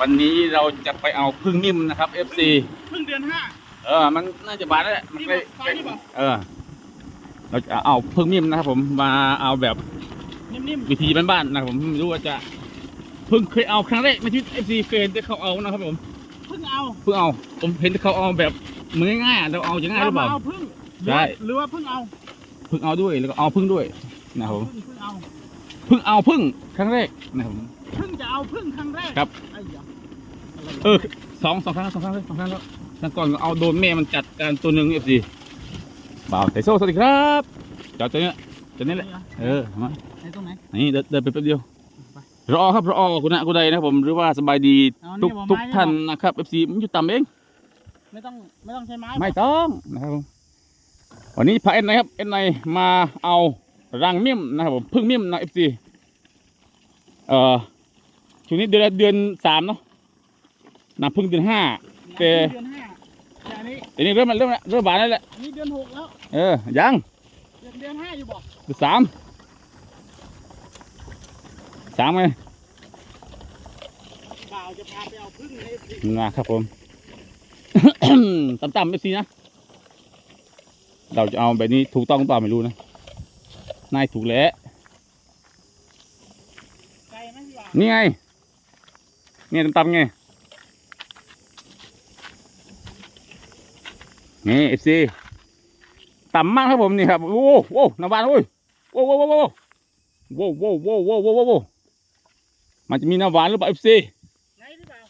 วันนี้เราจะไปเอาพึ่งนิ่มนะครับ FC เพิ่งเดือนห้าเออ มันน่าจะบานแล้วแหละมันนี่ใกล้บอกไฟนี่บอกเออ เราจะเอาพึ่งนิ่มนะครับผมมาเอาแบบนิ่มวิธีบ้านๆนะครับผมไม่รู้ว่าจะเพิ่งเคยเอาครั้งแรกในชีวิต FC เคยเห็นแต่เขาเอานะครับผมๆเพิ่งเอาเพิ่งเอาผมเห็นแต่เขาเอาแบบมือง่ายๆอะเราเอาจะง่ายหรือเปล่าเอาเพิ่งใช่ หรือว่าเพิ่งเอาเพิ่งเอาด้วยแล้วก็เอาพึ่งด้วยนะครับผมเพิ่งเพิ่งเอาเพิ่งเอาพึ่งครั้งแรกนะครับผมเพิ่งจะเอาเพิ่งครั้งแรกครับ ไอ้ยาอะไร เออสองสองครั้งสองครั้งเลยสองครั้งแล้วครั้งก่อนก็เอาโดนแม่มันจัดการตัวหนึ่งเอฟซีบ่าวไทโซ่สวัสดีครับจอดตัวเนี้ยตัวนี้แหละนี่เหรอเออมาไอ้ตรงไหนนี่เดินเดินไปแป๊บเดียวไปรอครับรอคุณนะคุณใดนะครับผมหรือว่าสบายดีเอาทุนี่กบอกทุกไม้ท่านบอกนะครับเอฟซีมันอยู่ต่ำเองไม่ต้องไม่ต้องใช้ไม้ไม่ต้องนะครับผมวันนี้พาเอ็นไนครับเอ็นไนมาเอารังเมี่ยมนะครับผมพึ่งเมี่ยมนะเอฟซีเอ่อช่วงนี้เดือนเดือนสามเนาะ น้ำพึ่งเดือนห้าแต่เดือนห้าแต่อันนี้ทีนี้เริ่มเริ่มเริ่มบานแล้วแหละอันนี้เดือนหกแล้ว เออ ยัง เดือนเดือนห้าอยู่บอกเดือนสามสามไงบ่าวจะพาไปเอาพึ่งให้สินะครับผมต่ำๆไม่สินะ เราจะเอาแบบนี้ถูกต้องหรือเปล่าไม่รู้นะ นายถูกแล้วไกลไหมพี่บ่าวนี่ไง เนี่ยต่ำๆไง นี่เอฟซีต่ำมากครับผมนี่ครับโอ้โหนาวานโอ้ยโอ้โหโอ้โหโอ้โหโอ้โหโอ้โหมันจะมีนาวานหรือเปล่าเอฟซี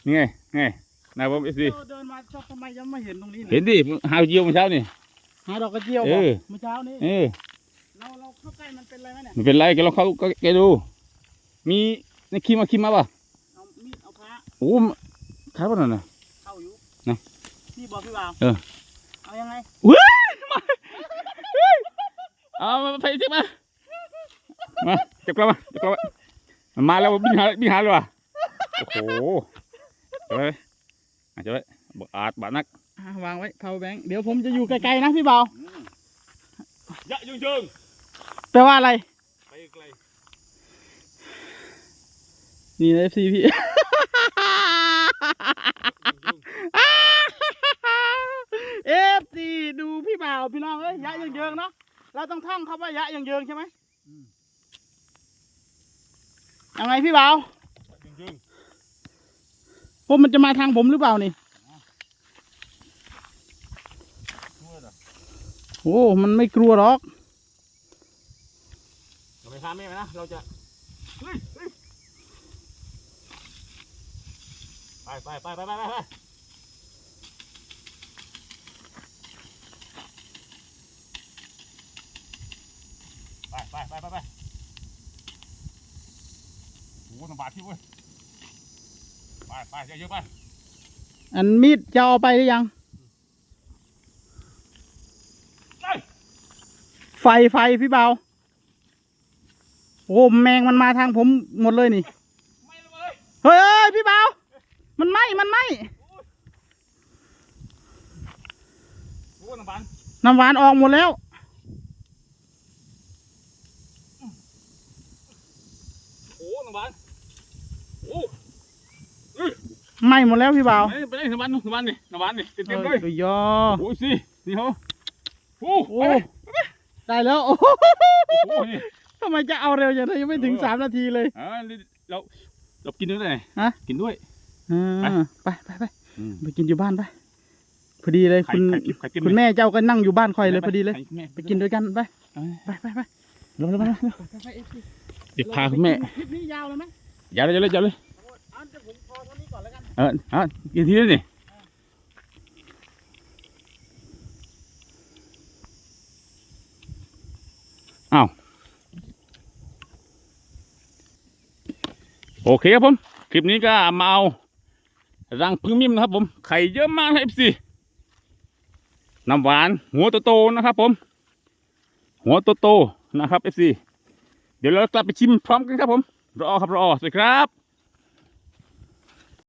นี่ไงไงนาครับผมเอฟซีเดินมาชอบทำไมยังไม่เห็นตรงนี้เห็นดิหาเจียวเมื่อเช้านี่หาดอกกระเจียวเมื่อเช้านี่เออเราเราเข้าใกล้มันเป็นไรไหมเนี่ยมันเป็นไรแกลองเข้าแกดู มีนี่คีมาคีมาป่ะเอามีดเอาพระโอ้ขายป่ะนั่นนะเข้าอยู่นะนี่บอกพี่บ่าวเออ เอามาไปที่มา มาจับกลับมาจับกลับมามันมาแล้วบินหาบินหาเลยว่ะโอ้โหเจ้าเลยอะเจ้าเลยบอกอาดบาดนักอะวางไว้ power bank เดี๋ยวผมจะอยู่ไกลๆนะพี่บ่าวยะยิงยิงแปลว่าอะไร ไปไกลนี่นะ FC พี่ FC ดูพี่บ่าวพี่น้องเอ้ยยะยังเยิงๆเนาะ เราต้องท่องคำว่ายะยังเยิงๆใช่ไหมยังไงพี่บ่าวยิงยิงพวกมันจะมาทางผมหรือเปล่านี่ช่วยเหรอโอ้มันไม่กลัวหรอกเราไปฆ่าแม่มันนะ เราจะเฮ้ยเฮ้ยไปไปไปไปไปไปไป ไปไปไปไปไปโอ้โหลำบากที่เว้ยไปไปเยอะๆไปอันมีดจะเอาไปหรือยังเอ้ยไฟไฟพี่เบาโอ้แมงมันมาทางผมหมดเลยนี่ ไม่เลย เฮ้ยเอ้ยพี่เบามันไหมมันไหมโอ้โหลำบากน้ำหวานออกหมดแล้ว โอ้โหลำบากโอ้ ไหมหมดแล้วพี่เบาไปไปเลยลำบากลำบากนี่ลำบากนี่เต็มเต็มๆเลยเอ้ยยอโอ้ยสินี่เหรอโอ้โอ้ไปได้แล้วโอ้โอ้นี่ทำไมจะเอาเร็วอย่างนี้ยังไม่ถึงเออสามนาทีเลยอ่านี่เราเรากินด้วยไงฮะกินด้วยอ่าไปไปไปอืมไปกินอยู่บ้านไปพอดีเลยใครคุณใครกินใครกินคุณแม่เจ้าก็นั่งอยู่บ้านคอยเลยพอดีเลยใครแม่ไปกินด้วยกันไปไปไปไปไปเร็วเร็วเร็วเร็วไปไป FC เดี๋ยวพาคุณแม่คลิปนี้ยาวเลยไหมอย่าเลยอย่าเลยอย่าเลยเอาเดี๋ยวผมพอเท่านี้ก่อนแล้วกัน เออเอากินทีนี้นี่อ้าวโอเคครับผม คลิปนี้ก็มาเอารังพึ่งมิมนะครับผม ไข่เยอะมากนะเอฟซีน้ำหวาน หัวโตๆนะครับผม หัวโตๆนะครับเอฟซีเดี๋ยวเรากลับไปชิมพร้อมกันครับผม รอครับรอสวัสดีครับ